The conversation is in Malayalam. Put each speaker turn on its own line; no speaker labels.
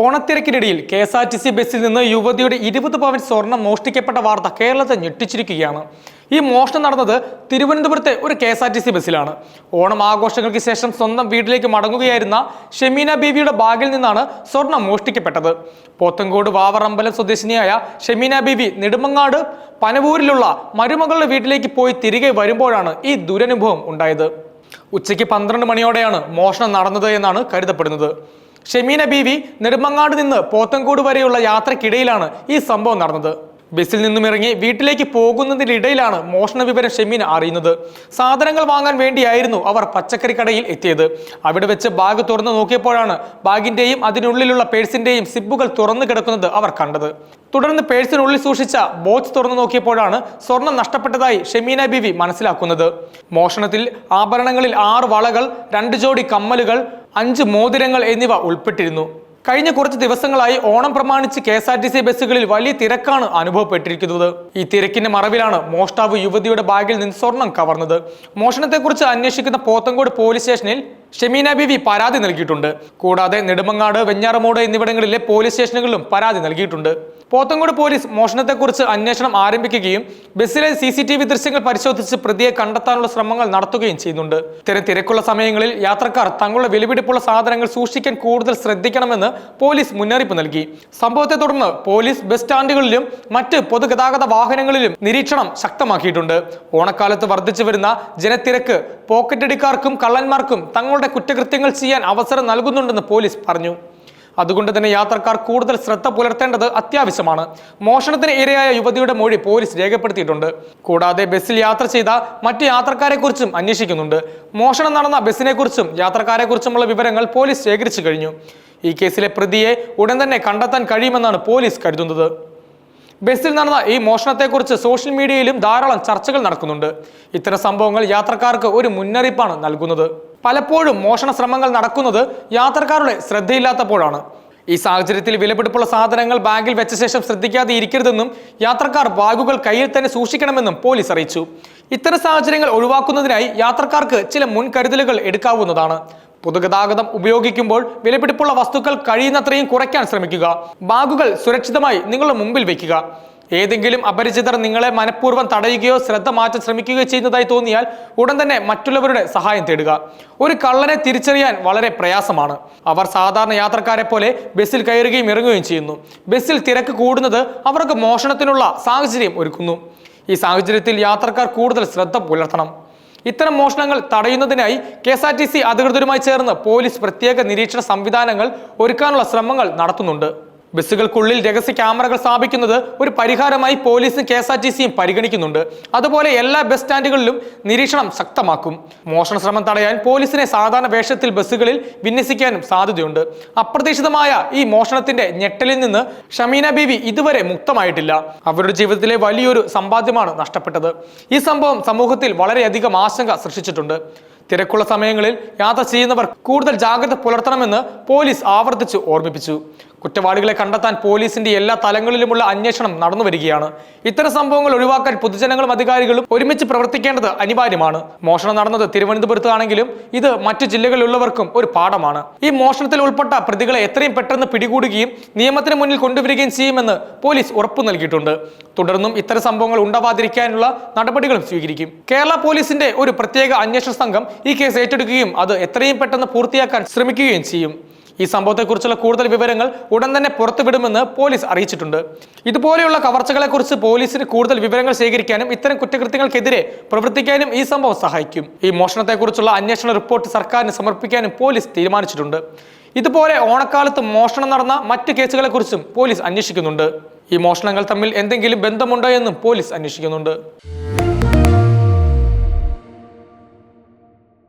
ഓണത്തിരക്കിനിടയിൽ K S R T C ബസ്സിൽ നിന്ന് യുവതിയുടെ ഇരുപത് പവൻ സ്വർണം മോഷ്ടിക്കപ്പെട്ട വാർത്ത കേരളത്തെ ഞെട്ടിച്ചിരിക്കുകയാണ്. ഈ മോഷണം നടന്നത് തിരുവനന്തപുരത്തെ ഒരു K S R T C ബസ്സിലാണ്. ഓണം ആഘോഷങ്ങൾക്ക് ശേഷം സ്വന്തം വീട്ടിലേക്ക് മടങ്ങുകയായിരുന്ന ഷെമീന ബീവിയുടെ ബാഗിൽ നിന്നാണ് സ്വർണം മോഷ്ടിക്കപ്പെട്ടത്. പോത്തങ്കോട് വാവറമ്പലം സ്വദേശിനിയായ ഷെമീന ബീവി നെടുമങ്ങാട് പനവൂരിലുള്ള മരുമകളുടെ വീട്ടിലേക്ക് പോയി തിരികെ വരുമ്പോഴാണ് ഈ ദുരനുഭവം ഉണ്ടായത്. ഉച്ചയ്ക്ക് പന്ത്രണ്ട് മണിയോടെയാണ് മോഷണം നടന്നത് എന്നാണ് കരുതപ്പെടുന്നത്. ഷെമീന ബീവി നെടുമങ്ങാട് നിന്ന് പോത്തൻകോട് വരെയുള്ള യാത്രക്കിടയിലാണ് ഈ സംഭവം നടന്നത്. ബസ്സിൽ നിന്നും ഇറങ്ങി വീട്ടിലേക്ക് പോകുന്നതിനിടയിലാണ് മോഷണ വിവരം ഷെമീന അറിയുന്നത്. സാധനങ്ങൾ വാങ്ങാൻ വേണ്ടിയായിരുന്നു അവർ പച്ചക്കറി കടയിൽ എത്തിയത്. അവിടെ വെച്ച് ബാഗ് തുറന്നു നോക്കിയപ്പോഴാണ് ബാഗിന്റെയും അതിനുള്ളിലുള്ള പേഴ്സിന്റെയും സിബുകൾ തുറന്നു കിടക്കുന്നത് അവർ കണ്ടത്. തുടർന്ന് പേഴ്സിനുള്ളിൽ സൂക്ഷിച്ച ബോക്സ് തുറന്നു നോക്കിയപ്പോഴാണ് സ്വർണം നഷ്ടപ്പെട്ടതായി ഷെമീന ബീവി മനസ്സിലാക്കുന്നത്. മോഷണത്തിൽ ആഭരണങ്ങളിൽ ആറ് വളകൾ രണ്ട് ജോഡി കമ്മലുകൾ അഞ്ച് മോതിരങ്ങൾ എന്നിവ ഉൾപ്പെട്ടിരുന്നു. കഴിഞ്ഞ കുറച്ച് ദിവസങ്ങളായി ഓണം പ്രമാണിച്ച് K S R T C ബസ്സുകളിൽ വലിയ തിരക്കാണ് അനുഭവപ്പെട്ടിരിക്കുന്നത്. ഈ തിരക്കിന്റെ മറവിലാണ് മോഷ്ടാവ് യുവതിയുടെ ബാഗിൽ നിന്ന് സ്വർണം കവർന്നത്. മോഷണത്തെക്കുറിച്ച് അന്വേഷിക്കുന്ന പോത്തങ്കോട് പോലീസ് സ്റ്റേഷനിൽ ഷെമീന ബിവി പരാതി നൽകിയിട്ടുണ്ട്. കൂടാതെ നെടുമങ്ങാട് വെഞ്ഞാറമൂട് എന്നിവിടങ്ങളിലെ പോലീസ് സ്റ്റേഷനുകളിലും പരാതി നൽകിയിട്ടുണ്ട്. പോത്തങ്കോട് പോലീസ് മോഷണത്തെക്കുറിച്ച് അന്വേഷണം ആരംഭിക്കുകയും ബസ്സിലെ സി സി ടി വി ദൃശ്യങ്ങൾ പരിശോധിച്ച് പ്രതിയെ കണ്ടെത്താനുള്ള ശ്രമങ്ങൾ നടത്തുകയും ചെയ്യുന്നുണ്ട്. ഇത്തരം തിരക്കുള്ള സമയങ്ങളിൽ യാത്രക്കാർ തങ്ങളുടെ വിലപിടിപ്പുള്ള സാധനങ്ങൾ സൂക്ഷിക്കാൻ കൂടുതൽ ശ്രദ്ധിക്കണമെന്ന് പോലീസ് മുന്നറിയിപ്പ് നൽകി. സംഭവത്തെ തുടർന്ന് പോലീസ് ബസ് സ്റ്റാൻഡുകളിലും മറ്റ് പൊതുഗതാഗത വാഹനങ്ങളിലും നിരീക്ഷണം ശക്തമാക്കിയിട്ടുണ്ട്. ഓണക്കാലത്ത് വർദ്ധിച്ചു വരുന്ന ജനത്തിരക്ക് പോക്കറ്റടിക്കാർക്കും കള്ളന്മാർക്കും തങ്ങളുടെ കുറ്റകൃത്യങ്ങൾ ചെയ്യാൻ അവസരം നൽകുന്നുണ്ടെന്ന് പോലീസ് പറഞ്ഞു. അതുകൊണ്ട് തന്നെ യാത്രക്കാർ കൂടുതൽ ശ്രദ്ധ പുലർത്തേണ്ടത് അത്യാവശ്യമാണ്. മോഷണത്തിന് ഇരയായ യുവതിയുടെ മൊഴി പോലീസ് രേഖപ്പെടുത്തിയിട്ടുണ്ട്. കൂടാതെ ബസ്സിൽ യാത്ര ചെയ്ത മറ്റു യാത്രക്കാരെക്കുറിച്ചും അന്വേഷിക്കുന്നുണ്ട്. മോഷണം നടന്ന ബസ്സിനെക്കുറിച്ചും യാത്രക്കാരെക്കുറിച്ചുമുള്ള വിവരങ്ങൾ പോലീസ് ശേഖരിച്ചു കഴിഞ്ഞു. ഈ കേസിലെ പ്രതിയെ ഉടൻ തന്നെ കണ്ടെത്താൻ കഴിയുമെന്നാണ് പോലീസ് കരുതുന്നത്. ബസ്സിൽ നടന്ന ഈ മോഷണത്തെക്കുറിച്ച് സോഷ്യൽ മീഡിയയിലും ധാരാളം ചർച്ചകൾ നടക്കുന്നുണ്ട്. ഇത്തരം സംഭവങ്ങൾ യാത്രക്കാർക്ക് ഒരു മുന്നറിയിപ്പാണ് നൽകുന്നത്. പലപ്പോഴും മോഷണ ശ്രമങ്ങൾ നടക്കുന്നത് യാത്രക്കാരുടെ ശ്രദ്ധയില്ലാത്തപ്പോഴാണ്. ഈ സാഹചര്യത്തിൽ വിലപിടിപ്പുള്ള സാധനങ്ങൾ ബാഗിൽ വെച്ച ശേഷം ശ്രദ്ധിക്കാതെ ഇരിക്കരുതെന്നും യാത്രക്കാർ ബാഗുകൾ കയ്യിൽ തന്നെ സൂക്ഷിക്കണമെന്നും പോലീസ് അറിയിച്ചു. ഇത്തരം സാഹചര്യങ്ങൾ ഒഴിവാക്കുന്നതിനായി യാത്രക്കാർക്ക് ചില മുൻകരുതലുകൾ എടുക്കാവുന്നതാണ്. പൊതുഗതാഗതം ഉപയോഗിക്കുമ്പോൾ വിലപിടിപ്പുള്ള വസ്തുക്കൾ കഴിയുന്നത്രയും കുറയ്ക്കാൻ ശ്രമിക്കുക. ബാഗുകൾ സുരക്ഷിതമായി നിങ്ങളുടെ മുമ്പിൽ വയ്ക്കുക ഏതെങ്കിലും അപരിചിതർ നിങ്ങളെ മനഃപൂർവം തടയുകയോ ശ്രദ്ധ മാറ്റാൻ ശ്രമിക്കുകയോ ചെയ്യുന്നതായി തോന്നിയാൽ ഉടൻ തന്നെ മറ്റുള്ളവരുടെ സഹായം തേടുക. ഒരു കള്ളനെ തിരിച്ചറിയാൻ വളരെ പ്രയാസമാണ്. അവർ സാധാരണ യാത്രക്കാരെ പോലെ ബസ്സിൽ കയറുകയും ഇറങ്ങുകയും ചെയ്യുന്നു. ബസ്സിൽ തിരക്ക് കൂടുന്നത് അവർക്ക് മോഷണത്തിനുള്ള സാഹചര്യം ഒരുക്കുന്നു. ഈ സാഹചര്യത്തിൽ യാത്രക്കാർ കൂടുതൽ ശ്രദ്ധ പുലർത്തണം. ഇത്തരം മോഷണങ്ങൾ തടയുന്നതിനായി K S R T C അധികൃതരുമായി ചേർന്ന് പോലീസ് പ്രത്യേക നിരീക്ഷണ സംവിധാനങ്ങൾ ഒരുക്കാനുള്ള ശ്രമങ്ങൾ നടത്തുന്നുണ്ട്. ബസ്സുകൾക്കുള്ളിൽ രഹസ്യ ക്യാമറകൾ സ്ഥാപിക്കുന്നത് ഒരു പരിഹാരമായി പോലീസും കെ എസ് ആർ ടി സിയും പരിഗണിക്കുന്നുണ്ട്. അതുപോലെ എല്ലാ ബസ് സ്റ്റാൻഡുകളിലും നിരീക്ഷണം ശക്തമാക്കും. മോഷണ ശ്രമം തടയാൻ പോലീസിനെ സാധാരണ വേഷത്തിൽ ബസ്സുകളിൽ വിന്യസിക്കാനും സാധ്യതയുണ്ട്. അപ്രതീക്ഷിതമായ ഈ മോഷണത്തിന്റെ ഞെട്ടലിൽ നിന്ന് ഷമീന ബീവി ഇതുവരെ മുക്തമായിട്ടില്ല. അവരുടെ ജീവിതത്തിലെ വലിയൊരു സമ്പാദ്യമാണ് നഷ്ടപ്പെട്ടത്. ഈ സംഭവം സമൂഹത്തിൽ വളരെയധികം ആശങ്ക സൃഷ്ടിച്ചിട്ടുണ്ട്. തിരക്കുള്ള സമയങ്ങളിൽ യാത്ര ചെയ്യുന്നവർ കൂടുതൽ ജാഗ്രത പുലർത്തണമെന്ന് പോലീസ് ആവർത്തിച്ച് ഓർമ്മിപ്പിച്ചു. കുറ്റവാളികളെ കണ്ടെത്താൻ പോലീസിന്റെ എല്ലാ തലങ്ങളിലുമുള്ള അന്വേഷണം നടന്നു വരികയാണ്. ഇത്തരം സംഭവങ്ങൾ ഒഴിവാക്കാൻ പൊതുജനങ്ങളും അധികാരികളും ഒരുമിച്ച് പ്രവർത്തിക്കേണ്ടത് അനിവാര്യമാണ്. മോഷണം നടന്നത് തിരുവനന്തപുരത്താണെങ്കിലും ഇത് മറ്റു ജില്ലകളിലുള്ളവർക്കും ഒരു പാഠമാണ്. ഈ മോഷണത്തിൽ ഉൾപ്പെട്ട പ്രതികളെ എത്രയും പെട്ടെന്ന് പിടികൂടുകയും നിയമത്തിന് മുന്നിൽ കൊണ്ടുവരികയും ചെയ്യുമെന്ന് പോലീസ് ഉറപ്പു നൽകിയിട്ടുണ്ട്. തുടർന്നും ഇത്തരം സംഭവങ്ങൾ ഉണ്ടാവാതിരിക്കാനുള്ള നടപടികളും സ്വീകരിക്കും. കേരള പോലീസിന്റെ ഒരു പ്രത്യേക അന്വേഷണ സംഘം ഈ കേസ് ഏറ്റെടുക്കുകയും അത് എത്രയും പെട്ടെന്ന് പൂർത്തിയാക്കാൻ ശ്രമിക്കുകയും ചെയ്യും. ഈ സംഭവത്തെക്കുറിച്ചുള്ള കൂടുതൽ വിവരങ്ങൾ ഉടൻ തന്നെ പുറത്തുവിടുമെന്ന് പോലീസ് അറിയിച്ചിട്ടുണ്ട്. ഇതുപോലെയുള്ള കവർച്ചകളെക്കുറിച്ച് പോലീസിന് കൂടുതൽ വിവരങ്ങൾ ശേഖരിക്കാനും ഇത്തരം കുറ്റകൃത്യങ്ങൾക്കെതിരെ പ്രവർത്തിക്കാനും ഈ സംഭവം സഹായിക്കും. ഈ മോഷണത്തെക്കുറിച്ചുള്ള അന്വേഷണ റിപ്പോർട്ട് സർക്കാരിന് സമർപ്പിക്കാനും പോലീസ് തീരുമാനിച്ചിട്ടുണ്ട്. ഇതുപോലെ ഓണക്കാലത്ത് മോഷണം നടന്ന മറ്റ് കേസുകളെക്കുറിച്ചും പോലീസ് അന്വേഷിക്കുന്നുണ്ട്. ഈ മോഷണങ്ങൾ തമ്മിൽ എന്തെങ്കിലും ബന്ധമുണ്ടോ എന്നും പോലീസ് അന്വേഷിക്കുന്നുണ്ട്.